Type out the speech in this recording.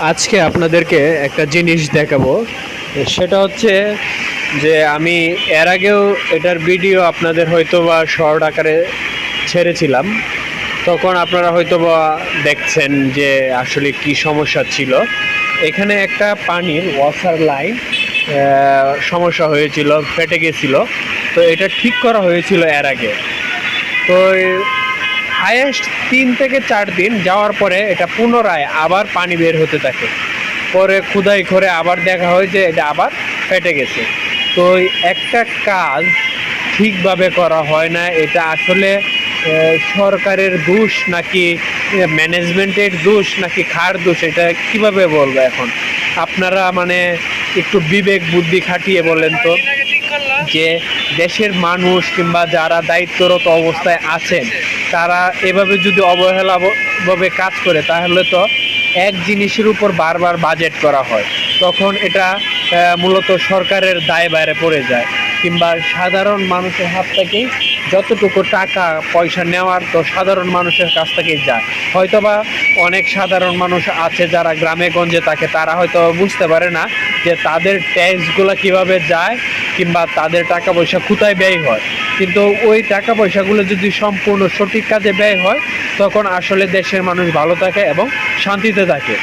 আজকে আপনাদেরকে একটা জিনিস দেখাবো। সেটা হচ্ছে যে আমি এর আগেও এটার ভিডিও আপনাদের হয়তো বা শর্ট আকারে ছেড়েছিলাম। তখন আপনারা হয়তো বা দেখছেন যে আসলে কি সমস্যা ছিল। এখানে একটা পানির ওয়াসার লাইন সমস্যা হয়েছিল, ফেটে গেছিল। তো এটা ঠিক করা হয়েছিল এর আগে। তো হায়েস্ট তিন থেকে চার দিন যাওয়ার পরে এটা পুনরায় আবার পানি বের হতে থাকে। পরে খুদাই করে আবার দেখা হয় যে এটা আবার ফেটে গেছে। তো একটা কাজ ঠিকভাবে করা হয় না, এটা আসলে সরকারের দোষ নাকি ম্যানেজমেন্টের দোষ নাকি খার দোষ, এটা কীভাবে বলব এখন? আপনারা মানে একটু বিবেক বুদ্ধি খাটিয়ে বলেন তো। যে দেশের মানুষ কিংবা যারা দায়িত্বরত অবস্থায় আছেন, তারা এভাবে যদি অবহেলাভাবে কাজ করে, তাহলে তো এক জিনিসের উপর বারবার বাজেট করা হয়। তখন এটা মূলত সরকারের দায় বাইরে পড়ে যায়। কিংবা সাধারণ মানুষের হাত থেকেই যতটুকু টাকা, পয়সা নেওয়ার তো সাধারণ মানুষের কাছ থেকেই যায়। হয়তোবা অনেক সাধারণ মানুষ আছে যারা গ্রামে গঞ্জে থাকে, তারা হয়তো বুঝতে পারে না যে তাদের ট্যাক্সগুলো কীভাবে যায় কিংবা তাদের টাকা পয়সা কোথায় ব্যয় হয়। কিন্তু ওই টাকা পয়সাগুলো যদি সম্পূর্ণ সঠিক কাজে ব্যয় হয়, তখন আসলে দেশের মানুষ ভালো থাকে এবং শান্তিতে থাকে।